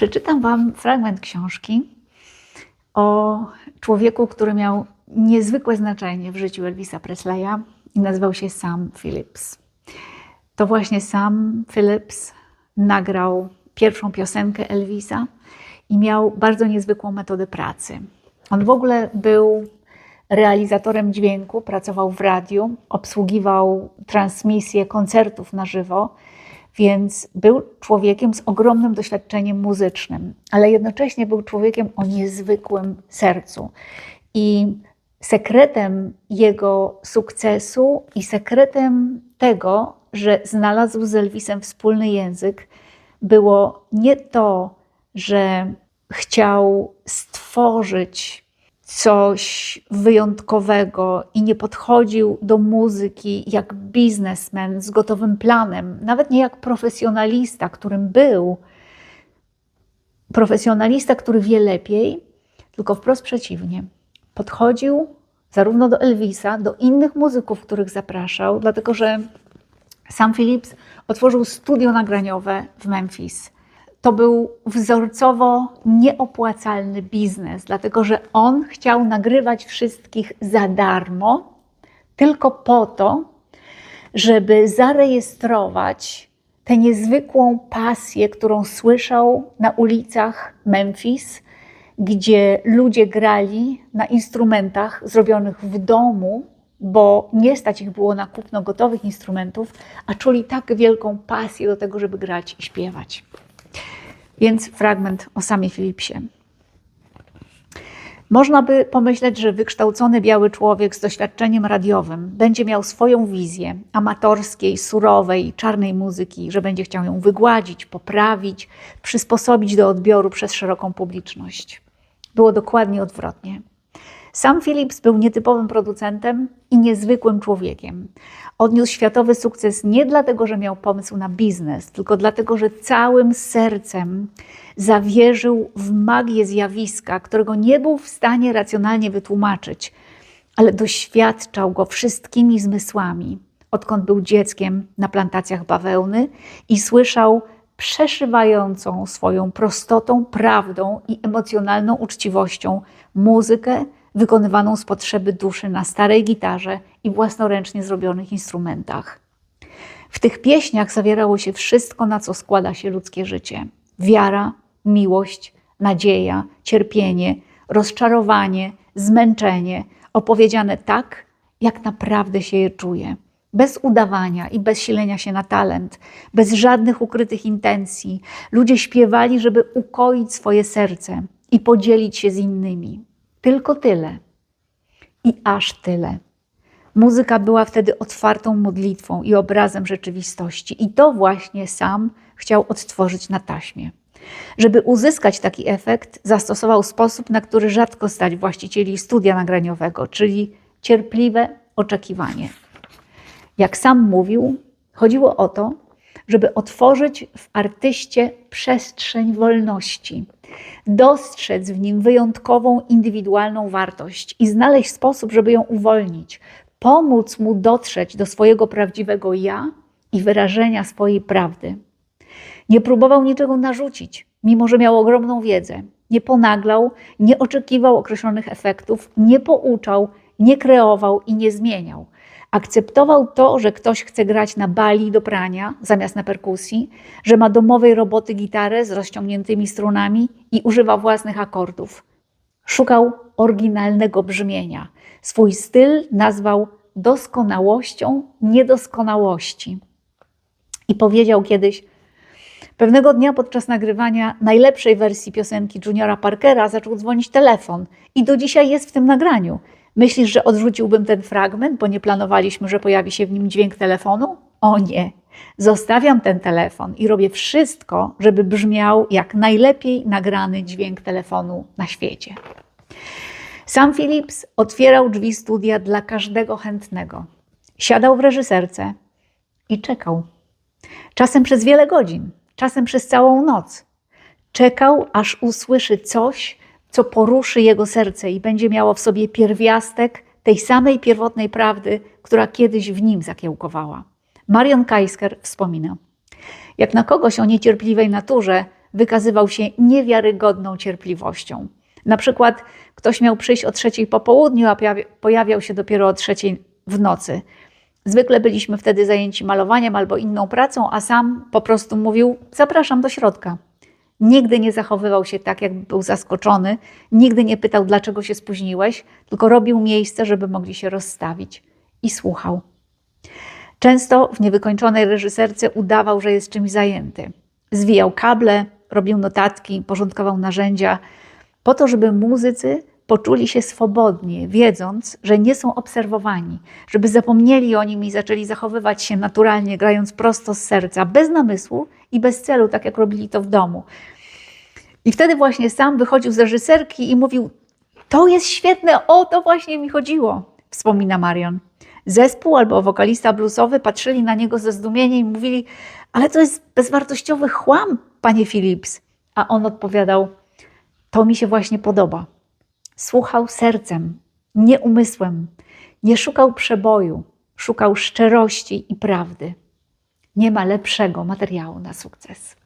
Przeczytam Wam fragment książki o człowieku, który miał niezwykłe znaczenie w życiu Elvisa Presleya i nazywał się Sam Phillips. To właśnie Sam Phillips nagrał pierwszą piosenkę Elvisa i miał bardzo niezwykłą metodę pracy. On w ogóle był realizatorem dźwięku, pracował w radiu, obsługiwał transmisję koncertów na żywo, więc był człowiekiem z ogromnym doświadczeniem muzycznym, ale jednocześnie był człowiekiem o niezwykłym sercu. I sekretem jego sukcesu i sekretem tego, że znalazł z Elvisem wspólny język, było nie to, że chciał stworzyć coś wyjątkowego i nie podchodził do muzyki jak biznesmen z gotowym planem, nawet nie jak profesjonalista, którym był. Profesjonalista, który wie lepiej, tylko wprost przeciwnie. Podchodził zarówno do Elvisa, do innych muzyków, których zapraszał, dlatego że sam Phillips otworzył studio nagraniowe w Memphis to był wzorcowo nieopłacalny biznes, dlatego że on chciał nagrywać wszystkich za darmo, tylko po to, żeby zarejestrować tę niezwykłą pasję, którą słyszał na ulicach Memphis, gdzie ludzie grali na instrumentach zrobionych w domu, bo nie stać ich było na kupno gotowych instrumentów, a czuli tak wielką pasję do tego, żeby grać i śpiewać. Więc fragment o samie Filipsie. Można by pomyśleć, że wykształcony biały człowiek z doświadczeniem radiowym będzie miał swoją wizję amatorskiej, surowej, czarnej muzyki, że będzie chciał ją wygładzić, poprawić, przysposobić do odbioru przez szeroką publiczność. Było dokładnie odwrotnie. Sam Philips był nietypowym producentem i niezwykłym człowiekiem. Odniósł światowy sukces nie dlatego, że miał pomysł na biznes, tylko dlatego, że całym sercem zawierzył w magię zjawiska, którego nie był w stanie racjonalnie wytłumaczyć, ale doświadczał go wszystkimi zmysłami, odkąd był dzieckiem na plantacjach bawełny i słyszał przeszywającą swoją prostotą, prawdą i emocjonalną uczciwością muzykę wykonywaną z potrzeby duszy na starej gitarze i własnoręcznie zrobionych instrumentach. W tych pieśniach zawierało się wszystko, na co składa się ludzkie życie: wiara, miłość, nadzieja, cierpienie, rozczarowanie, zmęczenie, opowiedziane tak, jak naprawdę się je czuje. Bez udawania i bez silenia się na talent, bez żadnych ukrytych intencji. Ludzie śpiewali, żeby ukoić swoje serce i podzielić się z innymi. Tylko tyle. I aż tyle. Muzyka była wtedy otwartą modlitwą i obrazem rzeczywistości. I to właśnie sam chciał odtworzyć na taśmie. Żeby uzyskać taki efekt, zastosował sposób, na który rzadko stać właścicieli studia nagraniowego, czyli cierpliwe oczekiwanie. Jak sam mówił, chodziło o to, żeby otworzyć w artyście przestrzeń wolności, dostrzec w nim wyjątkową, indywidualną wartość i znaleźć sposób, żeby ją uwolnić, pomóc mu dotrzeć do swojego prawdziwego ja i wyrażenia swojej prawdy. Nie próbował niczego narzucić, mimo że miał ogromną wiedzę. Nie ponaglał, nie oczekiwał określonych efektów, nie pouczał, nie kreował i nie zmieniał Akceptował to, że ktoś chce grać na bali do prania zamiast na perkusji, że ma domowej roboty gitarę z rozciągniętymi strunami i używa własnych akordów. Szukał oryginalnego brzmienia. Swój styl nazwał doskonałością niedoskonałości. I powiedział kiedyś, Pewnego dnia podczas nagrywania najlepszej wersji piosenki Juniora Parkera zaczął dzwonić telefon i do dzisiaj jest w tym nagraniu. Myślisz, że odrzuciłbym ten fragment, bo nie planowaliśmy, że pojawi się w nim dźwięk telefonu? O nie. Zostawiam ten telefon i robię wszystko, żeby brzmiał jak najlepiej nagrany dźwięk telefonu na świecie. Sam Philips otwierał drzwi studia dla każdego chętnego. Siadał w reżyserce i czekał. Czasem przez wiele godzin, czasem przez całą noc. Czekał, aż usłyszy coś, co poruszy jego serce i będzie miało w sobie pierwiastek tej samej pierwotnej prawdy, która kiedyś w nim zakiełkowała. Marion Kaisker wspomina. Jak na kogoś o niecierpliwej naturze, wykazywał się niewiarygodną cierpliwością. Na przykład ktoś miał przyjść o trzeciej po południu, a pojawi- pojawiał się dopiero o trzeciej w nocy. Zwykle byliśmy wtedy zajęci malowaniem albo inną pracą, a sam po prostu mówił: Zapraszam do środka. Nigdy nie zachowywał się tak, jakby był zaskoczony, nigdy nie pytał, dlaczego się spóźniłeś, tylko robił miejsce, żeby mogli się rozstawić i słuchał. Często w niewykończonej reżyserce udawał, że jest czymś zajęty. Zwijał kable, robił notatki, porządkował narzędzia, po to, żeby muzycy poczuli się swobodnie, wiedząc, że nie są obserwowani, żeby zapomnieli o nim i zaczęli zachowywać się naturalnie, grając prosto z serca, bez namysłu i bez celu, tak jak robili to w domu. I wtedy właśnie sam wychodził z reżyserki i mówił: To jest świetne, o to właśnie mi chodziło, wspomina Marion. Zespół albo wokalista bluesowy patrzyli na niego ze zdumieniem i mówili: Ale to jest bezwartościowy chłam, panie Phillips. A on odpowiadał: To mi się właśnie podoba. Słuchał sercem, nie umysłem, nie szukał przeboju, szukał szczerości i prawdy. Nie ma lepszego materiału na sukces.